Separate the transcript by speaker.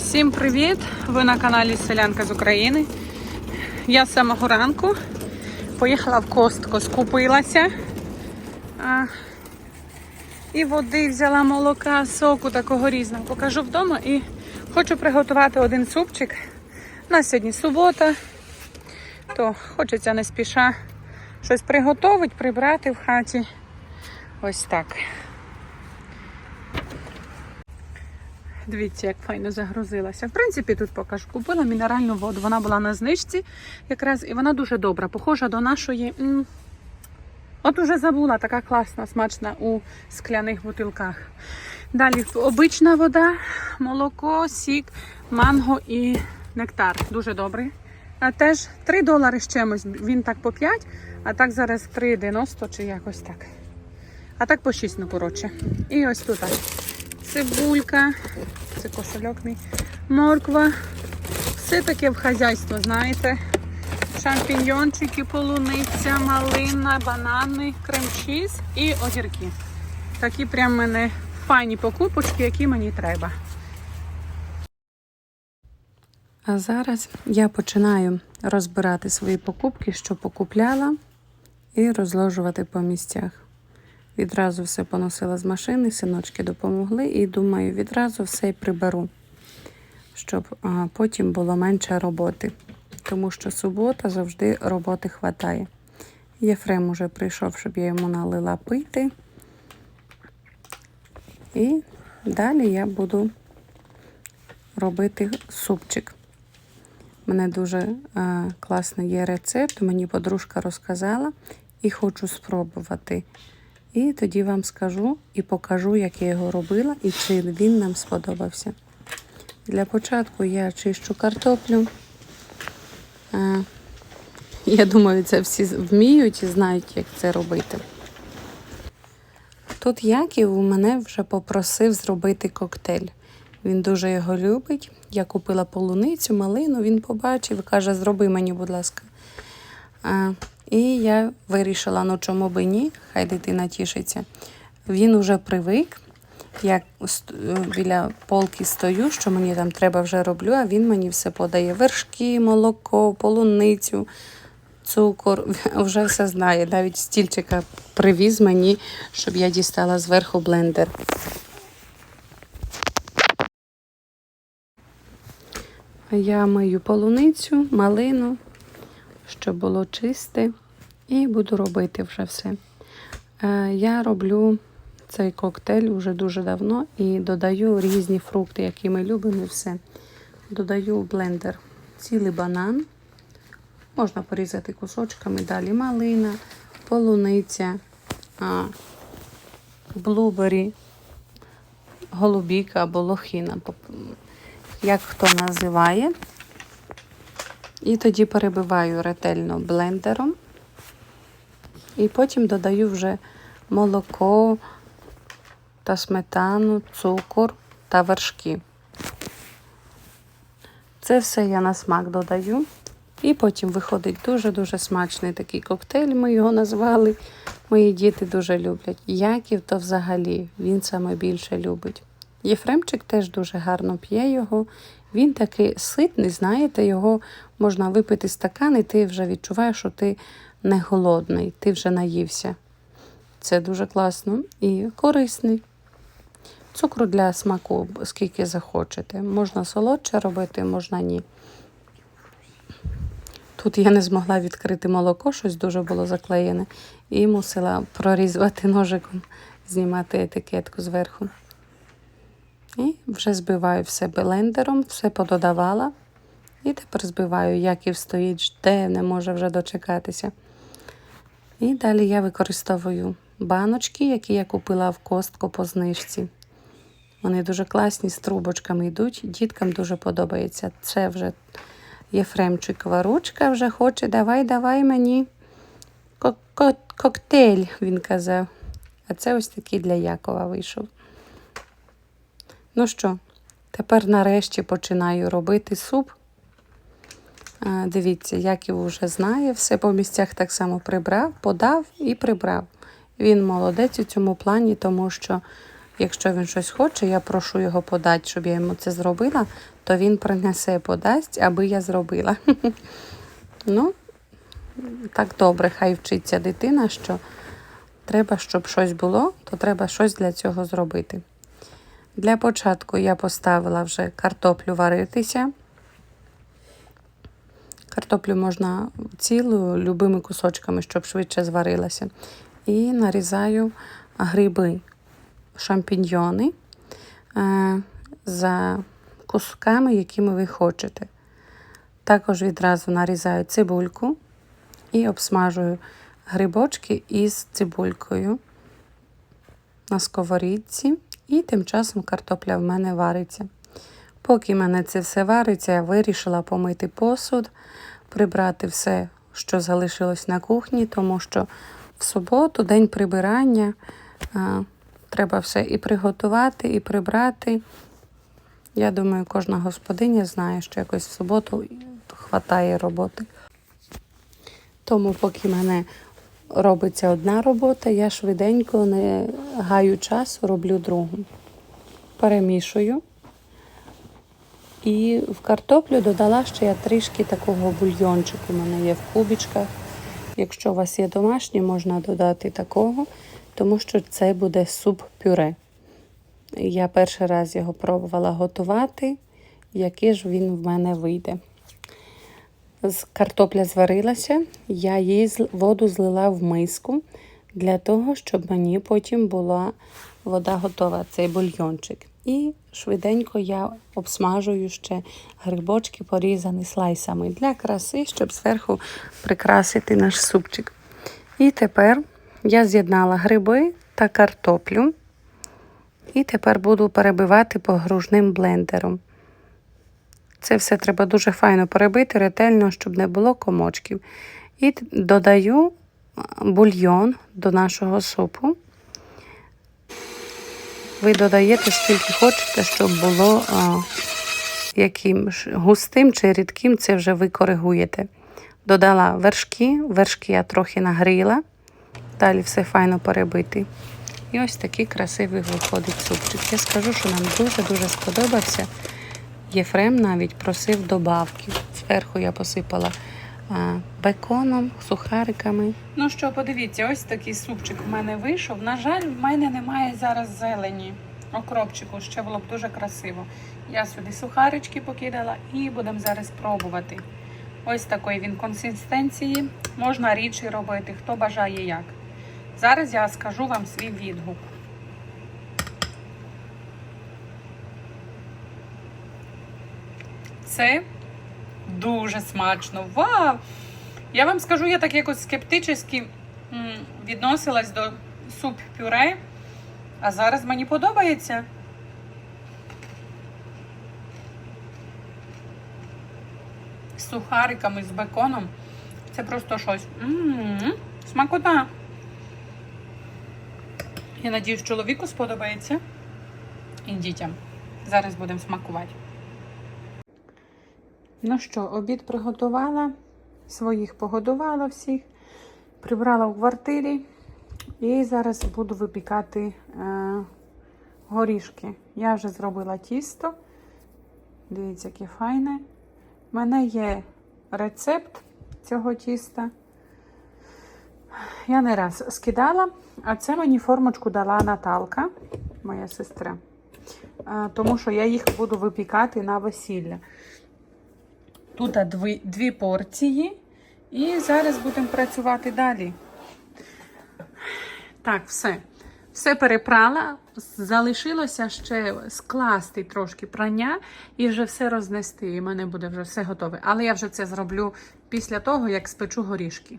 Speaker 1: Всім привіт! Ви на каналі Селянка з України. Я з самого ранку поїхала в Костко, скупилася. А, і води взяла молока, соку такого різного. Покажу вдома і хочу приготувати один супчик. Нас сьогодні субота, то хочеться не спіша щось приготувати, прибрати в хаті. Ось так. Дивіться, як файно загрузилася. В принципі, тут покажу. Купила мінеральну воду. Вона була на знижці якраз, і вона дуже добра, похожа до нашої. От уже забула, така класна, смачна у скляних бутилках. Далі обична вода, молоко, сік, манго і нектар. Дуже добрий. А теж 3 долари з чимось. Він так по 5, а так зараз 3,90 чи якось так. А так по 6, ну коротше. І ось тут. Цибулька, це кошельок мій, морква. Все таке в хазяйство, знаєте. Шампіньйончики, полуниця, малина, банани, крем-чіз і огірки. Такі прям мене файні покупочки, які мені треба.
Speaker 2: А зараз я починаю розбирати свої покупки, що покупляла, і розложувати по місцях. Відразу все поносила з машини, синочки допомогли, і думаю, відразу все й приберу, щоб потім було менше роботи. Тому що субота завжди роботи хватає. Єфрем уже прийшов, щоб я йому налила пити. І далі я буду робити супчик. У мене дуже класний є рецепт, мені подружка розказала і хочу спробувати. І тоді вам скажу і покажу, як я його робила і чи він нам сподобався. Для початку я чищу картоплю. Е, я думаю, це всі вміють і знають, як це робити. Тут Яків у мене вже попросив зробити коктейль. Він дуже його любить. Я купила полуницю, малину, він побачив і каже, зроби мені, будь ласка. І я вирішила, ну чому би ні, хай дитина тішиться. Він уже привик. Я біля полки стою, що мені там треба вже роблю, а він мені все подає: вершки, молоко, полуницю, цукор. Вже все знає. Навіть стільчика привіз мені, щоб я дістала зверху блендер. Я мию полуницю, малину, щоб було чисте, і буду робити вже все. Е, Я роблю цей коктейль вже дуже давно і додаю різні фрукти, які ми любимо, і все. Додаю в блендер цілий банан. Можна порізати кусочками, далі малина, полуниця, блубері, голубіка або лохина як хто називає. І тоді перебиваю ретельно блендером. І потім додаю вже молоко та сметану, цукор та вершки. Це все я на смак додаю. І потім виходить дуже-дуже смачний такий коктейль. Ми його назвали. Мої діти дуже люблять. Яків то взагалі він саме більше любить. Єфремчик теж дуже гарно п'є його. Він такий ситний, знаєте, його можна випити стакан, і ти вже відчуваєш, що ти не голодний, ти вже наївся. Це дуже класно і корисний. Цукру для смаку, скільки захочете. Можна солодше робити, можна ні. Тут я не змогла відкрити молоко, щось дуже було заклеєне, і мусила прорізувати ножиком, знімати етикетку зверху. І вже збиваю все блендером, все пододавала. І тепер збиваю, Яків стоїть, жде, не може вже дочекатися. І далі я використовую баночки, які я купила в костку по знижці. Вони дуже класні, з трубочками йдуть. Діткам дуже подобається. Це вже Єфремчикова ручка вже хоче. Давай, давай мені коктейль, він казав. А це ось такий для Якова вийшов. Ну що, тепер нарешті починаю робити суп. А, Дивіться, Яків вже знає, все по місцях так само прибрав, подав і прибрав. Він молодець у цьому плані, тому що Якщо він щось хоче, я прошу його подати, щоб я йому це зробила, то він принесе подасть, аби я зробила. Ну, так добре, хай вчиться дитина, що треба, щоб щось було, то треба щось для цього зробити. Для початку я поставила вже картоплю варитися. Картоплю можна цілу, любими кусочками, щоб швидше зварилася. І нарізаю гриби, шампіньйони е, за кусками, якими ви хочете. Також відразу нарізаю цибульку і обсмажую грибочки із цибулькою на сковорідці. І тим часом картопля в мене вариться. Поки в мене це все вариться, я вирішила помити посуд, прибрати все, що залишилось на кухні, тому що в суботу, день прибирання, треба все і приготувати, і прибрати. Я думаю, кожна господиня знає, що якось в суботу хватає роботи. Тому, поки мене робиться одна робота, я швиденько не гаю часу, роблю другу. Перемішую. І в картоплю додала ще я трішки такого бульйончику. У мене є в кубічках. Якщо у вас є домашній, можна додати такого, тому що це буде суп-пюре. Я перший раз його пробувала готувати, який ж він в мене вийде. Картопля зварилася, я її воду злила в миску для того, щоб мені потім була вода готова, цей бульйончик. І швиденько я обсмажую ще грибочки, порізані слайсами для краси, щоб зверху прикрасити наш супчик. І тепер я з'єднала гриби та картоплю. І тепер буду перебивати погружним блендером. Це все треба дуже файно перебити, ретельно, щоб не було комочків. І додаю бульйон до нашого супу. Ви додаєте скільки хочете, щоб було а, яким густим чи рідким, це вже ви коригуєте. Додала вершки, вершки я трохи нагріла, далі все файно перебити. І ось такий красивий виходить супчик. Я скажу, що нам дуже-дуже сподобався. Єфрем навіть просив добавки. Зверху я посипала а, беконом, сухариками.
Speaker 1: Ну що, подивіться, ось такий супчик в мене вийшов. На жаль, в мене немає зараз зелені. Окропчику ще було б дуже красиво. Я сюди сухарички покидала і будемо зараз пробувати. Ось такої він консистенції. Можна рідший робити, хто бажає як. Зараз я скажу вам свій відгук. Це дуже смачно. Вау! Я вам скажу, я так якось скептично відносилась до суп-пюре, а зараз мені подобається. З сухариками, з беконом. Це просто щось. М-м-м, смакота. Я надіюсь, чоловіку сподобається. І дітям. Зараз будемо смакувати. Ну що, обід приготувала, своїх погодувала всіх, прибрала у квартирі і зараз буду випікати е, горішки. Я вже зробила тісто. Дивіться, яке файне. У мене є рецепт цього тіста. Я не раз скидала, а це мені формочку дала Наталка, моя сестра. Е, Тому що я їх буду випікати на весілля. Тут дві, дві порції. І зараз будемо працювати далі. Так, все. Все перепрала. Залишилося ще скласти трошки прання і вже все рознести. І в мене буде вже все готове. Але я вже це зроблю після того, як спечу горішки.